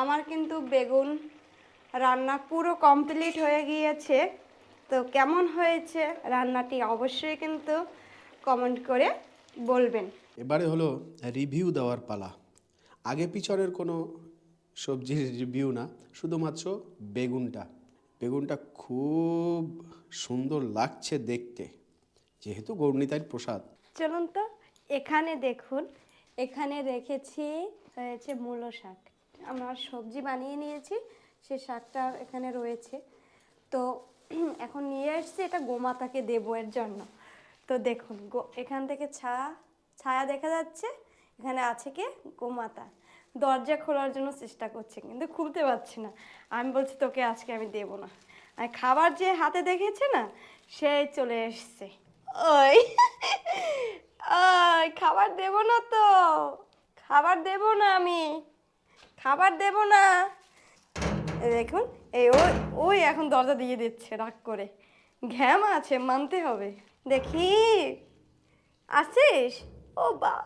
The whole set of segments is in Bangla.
আমার কিন্তু বেগুন রান্না পুরো কমপ্লিট হয়ে গিয়েছে। তো কেমন হয়েছে রান্নাটি অবশ্যই কিন্তু কমেন্ট করে বলবেন। এবারে হলো রিভিউ দেওয়ার পালা। আগে পিছনের কোনো সবজির রিভিউ না শুধুমাত্র বেগুনটা। বেগুনটা খুব সুন্দর লাগছে দেখতে যেহেতু গৌরনীতার প্রসাদ। চলুন তো এখানে দেখুন। এখানে রেখেছি হয়েছে মূলো শাক। আমরা সবজি বানিয়ে নিয়েছি, সে শাকটা এখানে রয়েছে। তো এখন নিয়ে এসছি এটা গোমাতাকে দেবো এর জন্য। তো দেখুন এখান থেকে ছায়া ছায়া দেখা যাচ্ছে, এখানে আছে কি? গোমাতা। দরজা খোলার জন্য চেষ্টা করছে, কিন্তু খুলতে পারছি না। আমি বলছি, তোকে আজকে আমি দেবো না। আর খাবার যে হাতে দেখেছে না সেই চলে এসছে। ওই, খাবার দেব না তো। খাবার দেব না আমি। খাবার দেব না। দেখুন, এই ওই ওই এখন দরজা দিয়ে দিচ্ছে রাগ করে। ঘ্যাম আছে, মানতে হবে। দেখি। আসিস? ও বা।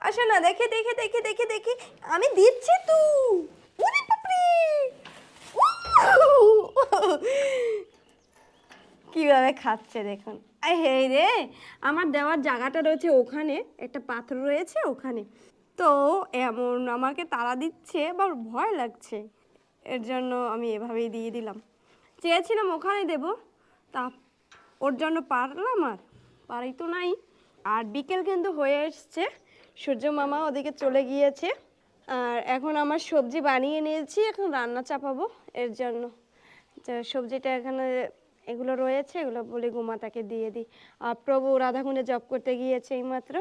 আসো না, দেখে দেখে দেখে দেখে দেখে। আমি দিচ্ছি তু। কীভাবে খাচ্ছে দেখুন। হে রে, আমার দেওয়ার জায়গাটা রয়েছে ওখানে। একটা পাথর রয়েছে ওখানে। তো এমন আমাকে তাড়া দিচ্ছে বা ভয় লাগছে। এর জন্য আমি এভাবেই দিয়ে দিলাম। চেয়েছিলাম ওখানে দেব, তা ওর জন্য পারলাম আর পারি তো নাই। আর বিকেল কিন্তু হয়ে এসছে, সূর্য মামা ওদিকে চলে গিয়েছে। আর এখন আমার সবজি বানিয়ে নিয়েছি, এখন রান্না চাপাবো এর জন্য। সবজিটা এখানে, এগুলো রয়েছে, এগুলো বলে গোমাতাকে দিয়ে দিই। আর প্রভু রাধাকুণ্ডে জব করতে গিয়েছে এইমাত্র।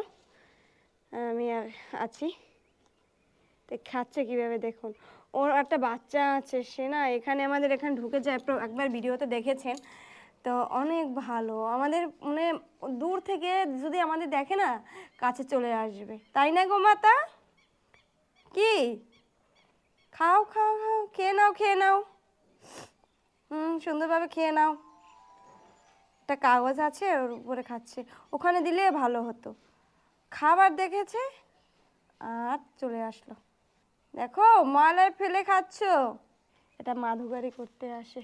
আমি আর আছি। তো খাচ্ছে কীভাবে দেখুন। ওর একটা বাচ্চা আছে, সে না এখানে আমাদের এখানে ঢুকে যায়। একবার ভিডিওতে দেখেছেন। তো অনেক ভালো। আমাদের মানে দূর থেকে যদি আমাদের দেখে না, কাছে চলে আসবে। তাই না গো মাতা? কি? খাও খাও খাও। খেয়ে নাও খেয়ে নাও। হুম, সুন্দরভাবে খেয়ে নাও। একটা কাগজ আছে, ওর উপরে খাচ্ছে। ওখানে দিলে ভালো হতো। খাবার দেখেছে? আর চলে আসলো। দেখো ময়লায় ফেলে খাচ্ছ? এটা মাধুগারি করতে আসে।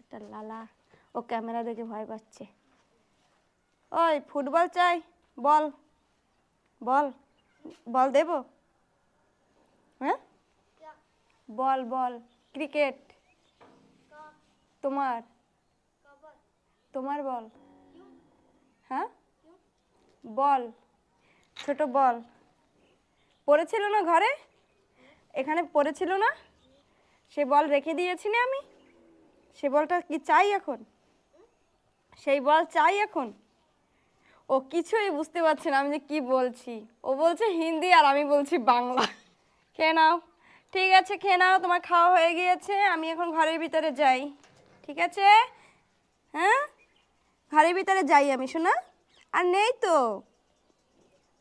একটা লালা। ও ক্যামেরা দেখে ভয় পাচ্ছে। ওই, ফুটবল চাই। বল। বল। বল দেব? হ্যাঁ? বল বল। ক্রিকেট। তোমার? তোমার বল। হ্যাঁ? বল। ছোট বল। পড়েছিল না ঘরে? এখানে পড়েছিল না? সে বল রেখে দিয়েছি না আমি। সে বলটা কি চাই এখন? সেই বল চাই এখন। ও কিছুই বুঝতে পারছে না আমি যে কি বলছি। ও বলছে হিন্দি আর আমি বলছি বাংলা। খেয়ে নাও। ঠিক আছে, খেয়ে নাও, তোমার খাওয়া হয়ে গিয়েছে, আমি এখন ঘরের ভিতরে যাই। ঠিক আছে? হ্যাঁ? ঘরের ভিতরে যাই আমি, শোনা? আর নেই তো।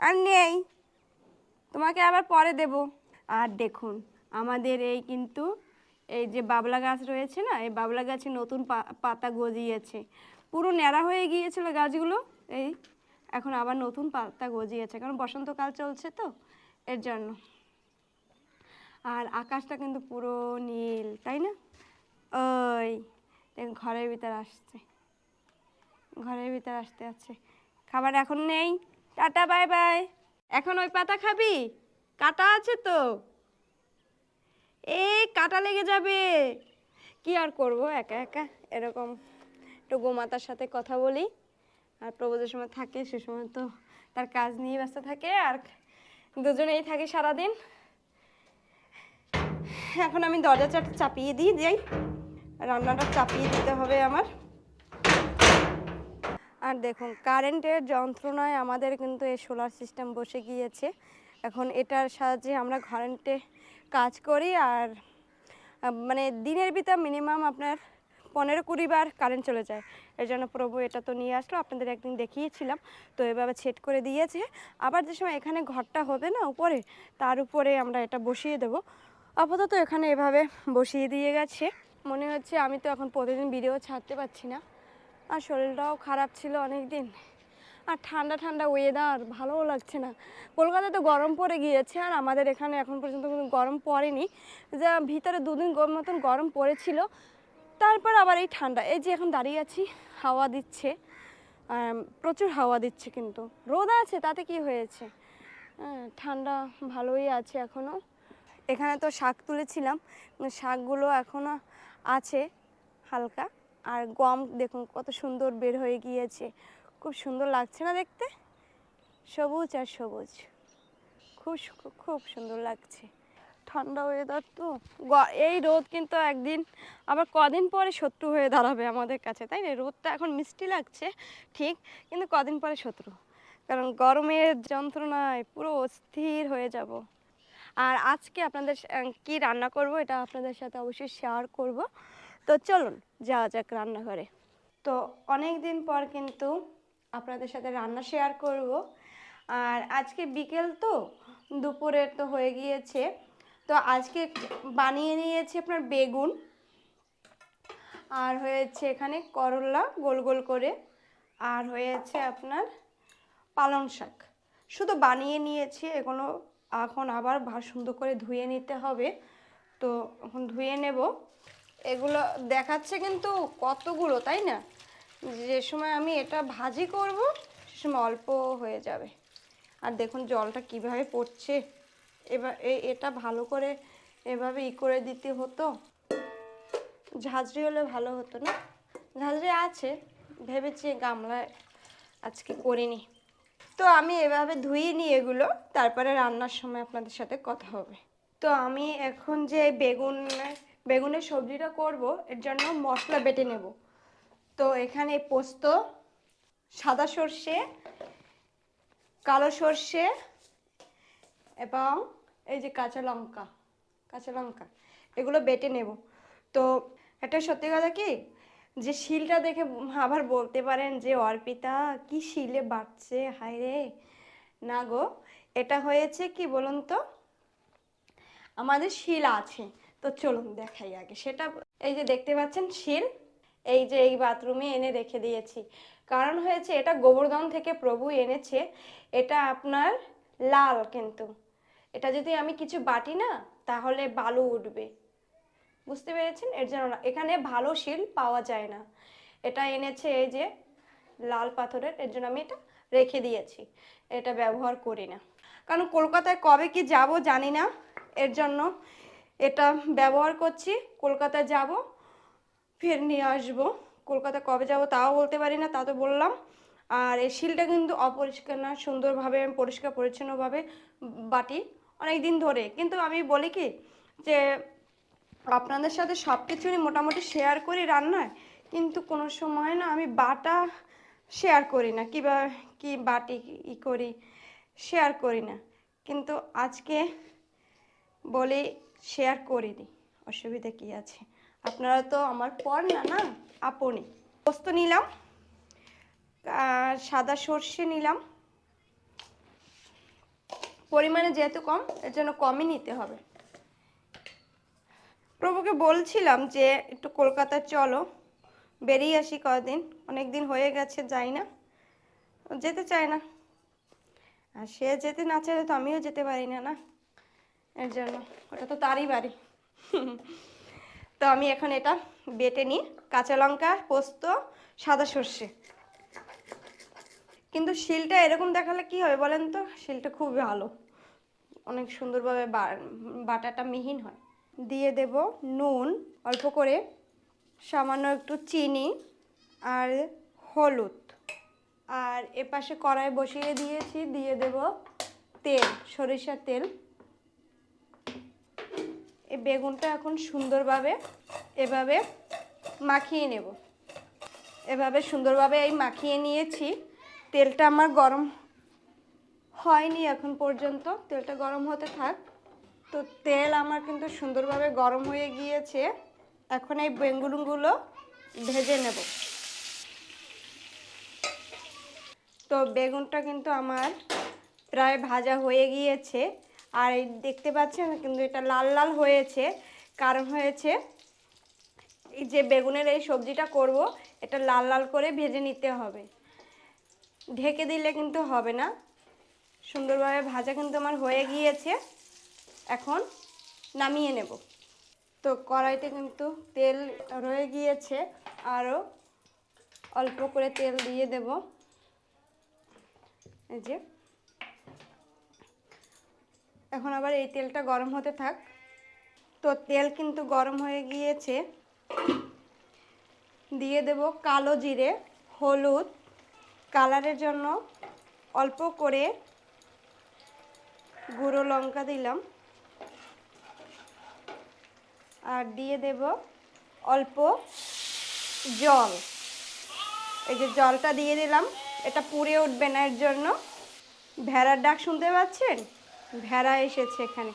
আর নেই। তোমাকে আবার পরে দেব। আর দেখুন, আমাদের এই কিন্তু এই যে বাবলা গাছ রয়েছে না, এই বাবলা গাছে নতুন পাতা গজিয়েছে। পুরো ন্যাড়া হয়ে গিয়েছিল গাছগুলো, এই এখন আবার নতুন পাতা গজিয়েছে। কারণ বসন্তকাল চলছে তো, এর জন্য। আর আকাশটা কিন্তু পুরো নীল, তাই না? ওই ঘরের ভিতর আসছে। ঘরের ভিতর আসতে আছে। খাবার এখন নেই। টাটা, বাই বাই। এখন ওই পাতা খাবি? কাটা আছে তো। এই কাটা লেগে যাবে। কি আর করব? একা একা। এরকম একটু গোমাতার সাথে কথা বলি। আর প্রভু যে সময় থাকে, সে সময় তো তার কাজ নিয়ে ব্যস্ত থাকে। আর দুজনেই থাকে সারাদিন। এখন আমি দরজাটা চাপিয়ে দিই, যাই। রান্নাটা চাপিয়ে দিতে হবে আমার। আর দেখুন কারেন্টের যন্ত্রণায় আমাদের কিন্তু এই সোলার সিস্টেম বসে গিয়েছে। এখন এটার সাহায্যে আমরা কারেন্টে কাজ করি আর মানে দিনের ভিতর মিনিমাম আপনার পনেরো কুড়ি বার কারেন্ট চলে যায়। এর জন্য প্রভু এটা তো নিয়ে আসলো, আপনাদের একদিন দেখিয়েছিলাম। তো এভাবে ছেট করে দিয়েছে। আবার যে সময় এখানে ঘরটা হবে না উপরে, তার উপরে আমরা এটা বসিয়ে দেবো। আপাতত এখানে এভাবে বসিয়ে দিয়ে গেছে। মনে হচ্ছে আমি তো এখন প্রতিদিন ভিডিও ছাড়তে পারছি না। আর শরীরটাও খারাপ ছিল অনেক দিন আর ঠান্ডা ঠান্ডা ওয়েদার ভালোও লাগছে না। কলকাতাতে গরম পড়ে গিয়েছে আর আমাদের এখানে এখন পর্যন্ত কোনো গরম পড়েনি। যা ভিতরে দুদিন মতন গরম পড়েছিল। তারপর আবার এই ঠান্ডা। এই যে এখন দাঁড়িয়ে আছি হাওয়া দিচ্ছে। প্রচুর হাওয়া দিচ্ছে কিন্তু। রোদ আছে তাতে কি হয়েছে? হ্যাঁ, ঠান্ডা ভালোই আছে এখনও এখানে তো শাক তুলেছিলাম। শাকগুলো এখনও আছে হালকা। আর গম দেখুন কত সুন্দর বের হয়ে গিয়েছে। খুব সুন্দর লাগছে না দেখতে? সবুজ আর সবুজ। খুব খুব সুন্দর লাগছে। ঠান্ডা ওয়েদার তো। এই রোদ কিন্তু একদিন, আবার কদিন পরে শত্রু হয়ে দাঁড়াবে আমাদের কাছে, তাই না? রোদটা এখন মিষ্টি লাগছে, ঠিক, কিন্তু কদিন পরে শত্রু। কারণ গরমের যন্ত্রণায় পুরো অস্থির হয়ে যাব। আর আজকে আপনাদের কি রান্না করব এটা আপনাদের সাথে অবশ্যই শেয়ার করব। তো চলুন যাওয়া যাক রান্নাঘরে। তো অনেক দিন পর কিন্তু আপনাদের সাথে রান্না শেয়ার করব। আর আজকে বিকেল তো, দুপুরের তো হয়ে গিয়েছে। তো আজকে বানিয়ে নিয়েছি আপনার বেগুন। আর হয়েছে এখানে করলা গোল গোল করে। আর হয়েছে আপনার পালং শাক। শুধু বানিয়ে নিয়েছি, এগুলো এখন আবার ভা- সুন্দর করে ধুয়ে নিতে হবে। তো এখন ধুয়ে নেব। এগুলো দেখাচ্ছে কিন্তু কতগুলো, তাই না? যে সময় আমি এটা ভাজি করব, সে সময় অল্প হয়ে যাবে। আর দেখুন জলটা কীভাবে পড়ছে। এবার এটা ভালো করে এভাবে ই করে দিতে হতো। ঝাঁঝরি হলে ভালো হতো না? ঝাঁঝরি আছে, ভেবেছি গামলায় আজকে করিনি। তো আমি এভাবে ধুয়ে নিই এগুলো, তারপরে রান্নার সময় আপনাদের সাথে কথা হবে। তো আমি এখন যে বেগুন বেগুনের সবজিটা করব, এর জন্য মশলা বেটে নেব। তো এখানে পোস্ত, সাদা সর্ষে, কালো সর্ষে এবং এই যে কাঁচা লঙ্কা কাঁচা লঙ্কা, এগুলো বেটে নেব। তো একটা সত্যি কথা কি? যে শিলটা দেখে আবার বলতে পারেন যে, অর্পিতা, কি শিলে বাড়ছে হায় রে। না গো, এটা হয়েছে কি বলুন তো? আমাদের শিল আছে। তো চলুন দেখাই আগে। সেটা এই যে দেখতে পাচ্ছেন শিল, এই যে এই বাথরুমে এনে রেখে দিয়েছি। কারণ হয়েছে এটা গোবর্ধন থেকে প্রভু এনেছে, এটা আপনার লাল কিন্তু। এটা যদি আমি কিছু বাটি না, তাহলে বালু উঠবে। বুঝতে পেরেছেন? এর জন্য এখানে ভালো শিল পাওয়া যায় না। এটা এনেছে এই যে লাল পাথরের, এর জন্য আমি এটা রেখে দিয়েছি। এটা ব্যবহার করি না। কারণ কলকাতায় কবে কি যাব জানি না। এর জন্য এটা ব্যবহার করছি কলকাতা যাব, ফের নিয়ে আসব। কলকাতা কবে যাব তাও বলতে পারি না, তা তো বললাম। আর এই শিলটা কিন্তু অপরিষ্কার না, সুন্দরভাবে আমি পরিষ্কার, পরিচ্ছন্নভাবে বাটি অনেক দিন ধরে। কিন্তু আমি বলি কি যে, আপনাদের সাথে সব কিছুই মোটামুটি শেয়ার করি রান্নায়, কিন্তু কোনো সময় না আমি বাটা শেয়ার করি না। কিবা কি বাটি ই করি শেয়ার করি না। কিন্তু আজকে বলি শেয়ার করে দিই। অসুবিধা কি আছে? আপনারা তো আমার পর না না? আপনি। পোস্ত নিলাম সাদা সর্ষে নিলাম। পরিমাণে যেহেতু কম, এর জন্য কমই নিতে হবে। প্রভুকে বলছিলাম যে, একটু কলকাতায় চলো। বেরিয়ে আসি কদিন, অনেক দিন হয়ে গেছে, যাই না। যেতে চায় না। আর সে যেতে না চাইলে তো আমিও যেতে পারি না না? এর জন্য। ওটা তো তারই বাড়ি। তো আমি এখন এটা বেটে নিই। কাঁচা লঙ্কা, পোস্ত, সাদা সর্ষে। কিন্তু শিলটা এরকম দেখালে কি হবে বলেন তো? শিলটা খুব ভালো অনেক সুন্দরভাবে বাটাটা মিহিন হয়। দিয়ে দেব নুন, অল্প করে, সামান্য একটু চিনি আর হলুদ। আর এপাশে কড়াই বসিয়ে দিয়েছি। দিয়ে দেব তেল, সরিষার তেল। এই বেগুনটা এখন সুন্দরভাবে এভাবে মাখিয়ে নেব। এভাবে সুন্দরভাবে এই মাখিয়ে নিয়েছি। তেলটা আমার গরম হয়নি এখন পর্যন্ত। তেলটা গরম হতে থাক। তো তেল আমার কিন্তু সুন্দরভাবে গরম হয়ে গিয়েছে। এখন এই বেগুনগুলো ভেজে নেব। তো বেগুনটা কিন্তু আমার প্রায় ভাজা হয়ে গিয়েছে। আর এই দেখতে পাচ্ছেন কিন্তু এটা লাল লাল হয়েছে। কারণ হয়েছে এই যে বেগুনের এই সবজিটা করব, এটা লাল লাল করে ভেজে নিতে হবে। ঢেকে দিলে কিন্তু হবে না। সুন্দরভাবে ভাজা কিন্তু আমার হয়ে গিয়েছে। এখন নামিয়ে নেব। তো কড়াইতে কিন্তু তেল রয়ে গিয়েছে। আরও অল্প করে তেল দিয়ে দেব। এই যে এখন আবার এই তেলটা গরম হতে থাক। তো তেল কিন্তু গরম হয়ে গিয়েছে। দিয়ে দেব কালো জিরে, হলুদ, কালারের জন্য অল্প করে গুঁড়ো লঙ্কা দিলাম। আর দিয়ে দেব অল্প জল। এই যে জলটা দিয়ে দিলাম, এটা পুড়ে উঠবে না এর জন্য। ভেড়ার ডাক শুনতে পাচ্ছেন? ভেড়া এসেছে এখানে।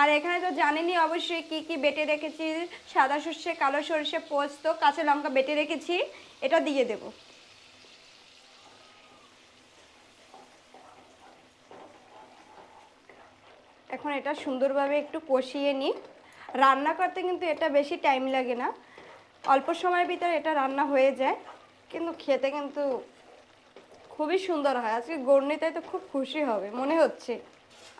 আর এখানে তো জানেনই অবশ্যই কি কি বেটে রেখেছি। সাদা সর্ষে, কালো সর্ষে, পোস্ত, কাঁচা লঙ্কা বেটে রেখেছি। এটা দিয়ে দেব। এখন এটা সুন্দরভাবে একটু কষিয়ে নিই। রান্না করতে কিন্তু এটা বেশি টাইম লাগে না। অল্প সময়ের ভিতরে এটা রান্না হয়ে যায়। কিন্তু খেতে কিন্তু খুবই সুন্দর হয়। আজকে গর্ণিতায় তো খুব খুশি হবে, মনে হচ্ছে।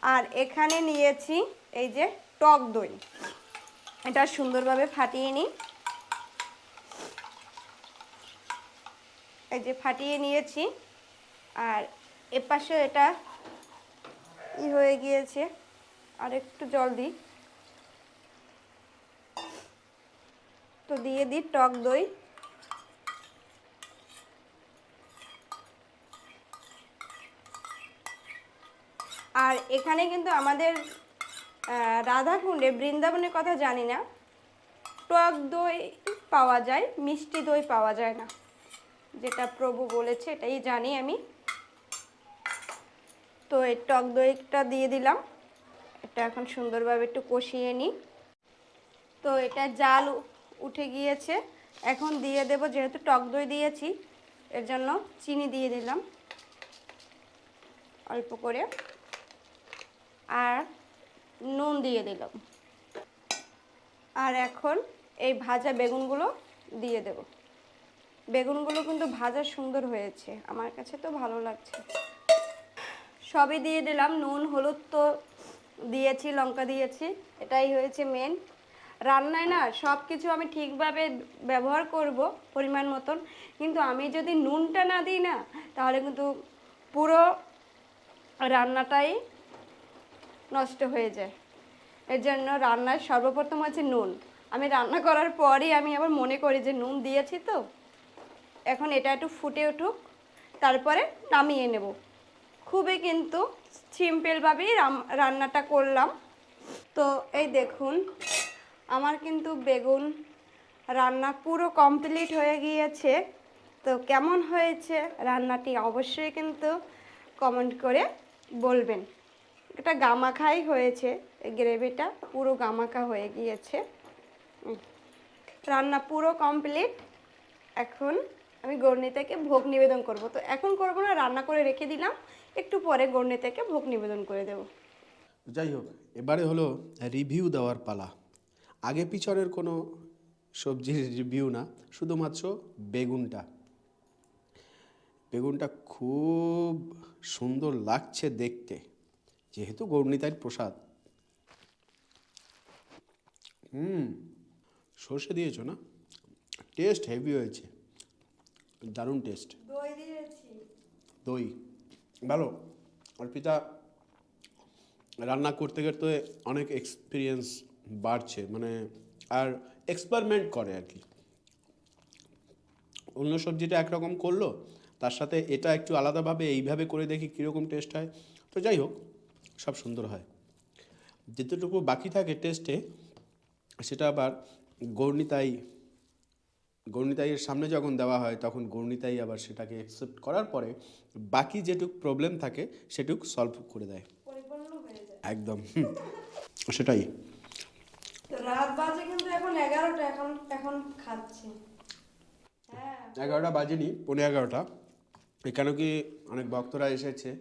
আর এখানে নিয়েছি এই যে টক দই। এটা সুন্দরভাবে ফাটিয়ে নিই। এই যে ফাটিয়ে নিয়েছি। আর এপাশে এটা ই হয়ে গিয়েছে। আর একটু জল দিই। তো দিয়ে দিই টক দই। আর এখানে কিন্তু আমাদের রাধাকুণ্ডে বৃন্দাবনের কথা জানি না। টক দই পাওয়া যায়, মিষ্টি দই পাওয়া যায় না। যেটা প্রভু বলেছে, এটাই জানি আমি। তো এই টক দইটা দিয়ে দিলাম। এটা এখন সুন্দরভাবে একটু কষিয়ে নিই। তো এটা জাল উঠে গিয়েছে। এখন দিয়ে দেব, যেহেতু টক দই দিয়েছি, এর জন্য চিনি দিয়ে দিলাম। অল্প করে। আর নুন দিয়ে দিলাম। আর এখন এই ভাজা বেগুনগুলো দিয়ে দেব। বেগুনগুলো কিন্তু ভাজা সুন্দর হয়েছে, আমার কাছে তো ভালো লাগছে। সবই দিয়ে দিলাম, নুন, হলুদ তো দিয়েছি, লঙ্কা দিয়েছি, এটাই হয়েছে মেন রান্নায় না সব কিছু আমি ঠিকভাবে ব্যবহার করব পরিমাণ মতন, কিন্তু আমি যদি নুনটা না দিই না, তাহলে কিন্তু পুরো রান্নাটাই নষ্ট হয়ে যায়। এর জন্য রান্নার সর্বপ্রথম হচ্ছে নুন। আমি রান্না করার পরই আমি আবার মনে করি যে নুন দিয়েছি তো। এখন এটা একটু ফুটে উঠুক, তারপরে নামিয়ে নেব। খুবই কিন্তু সিম্পলভাবেই রান্নাটা করলাম। তো এই দেখুন, আমার কিন্তু বেগুন রান্না পুরো কমপ্লিট হয়ে গিয়েছে। তো কেমন হয়েছে রান্নাটি অবশ্যই কিন্তু কমেন্ট করে বলবেন। এটা গামাখাই হয়েছে গ্রেভিটা পুরো গামাখা হয়ে গিয়েছে। রান্না পুরো কমপ্লিট এখন আমি গর্ণিতাকে ভোগ নিবেদন করব। তো এখন করব না, রান্না করে রেখে দিলাম। একটু পরে গর্ণিতাকে ভোগ নিবেদন করে দেব। যাই হোক, এবারে হলো রিভিউ দেওয়ার পালা। আগে পিছনের কোনো সবজির রিভিউ না, শুধুমাত্র বেগুনটা। বেগুনটা খুব সুন্দর লাগছে দেখতে। যেহেতু গৌরনীতার প্রসাদ। হুম সর্ষে দিয়েছ না? টেস্ট হেভি হয়েছে। দারুণ টেস্ট দই ভালো। অর্পিতা রান্না করতে করতে অনেক এক্সপিরিয়েন্স বাড়ছে। মানে আর এক্সপেরিমেন্ট করে আর কি। অন্য সবজিটা একরকম করল তার সাথে এটা একটু আলাদাভাবে এইভাবে করে দেখি কীরকম টেস্ট হয়। তো যাই হোক সব সুন্দর হয়। যেতটুকু বাকি থাকে টেস্টে সেটা আবার গৌরনিতাই গৌরনিতাইয়ের সামনে যখন দেওয়া হয় তখন গৌরনিতাই আবার সেটাকে অ্যাকসেপ্ট করার পরে বাকি যেটুক প্রবলেম থাকে সেটুক সলভ করে দেয়। একদম। সেটাই। রাত বাজে কিন্তু এখন এগারোটা এখন এখন খাচ্ছি। হ্যাঁ। এগারোটা বাজেনি পনেরো এগারোটা। এখানে কি অনেক ভক্তরা এসেছে?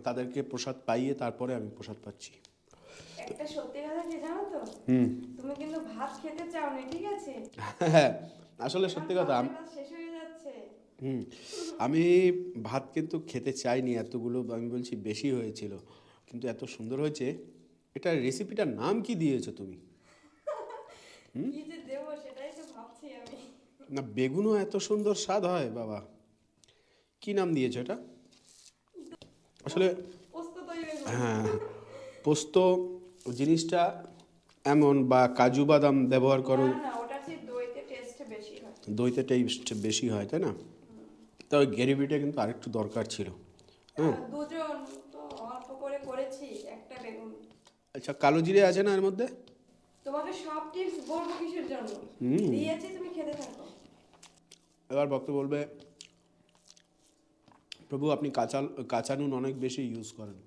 তাদেরকে প্রসাদ পাইয়ে তারপরে আমি প্রসাদ পাচ্ছি। একটা সত্যি কথা কি জানো তো? হুম। তুমি কিন্তু ভাত খেতে চাও না ঠিক আছে? হ্যাঁ আসলে সত্যি কথা শেষ হয়ে যাচ্ছে। হুম আমি ভাত কিন্তু খেতে চাইনি এতগুলো আমি বলছি বেশি হয়েছিল কিন্তু এত সুন্দর হয়েছে। এটা রেসিপিটার নাম কি দিয়েছ তুমি? না বেগুনও এত সুন্দর স্বাদ হয় বাবা। কি নাম দিয়েছ এটা? আসলে হ্যাঁ পোস্ত জিনিসটা এমন বা কাজু বাদাম ব্যবহার করো দইতে টেস্ট বেশি হয়। তাই না? তবে গ্রেভিটা কিন্তু আরেকটু দরকার ছিল। হ্যাঁ দুজন তো অল্প করে করেছি একটা বেগুন। আচ্ছা কালো জিরে আছে না এর মধ্যে? তোমাকে সব টিপস বলব কিসের জন্য? দিয়েছি তুমি খেতে থাকো। এবার ভক্ত বলবে প্রভু আপনি কাঁচা কাঁচা নুন অনেক বেশি ইউজ করেন।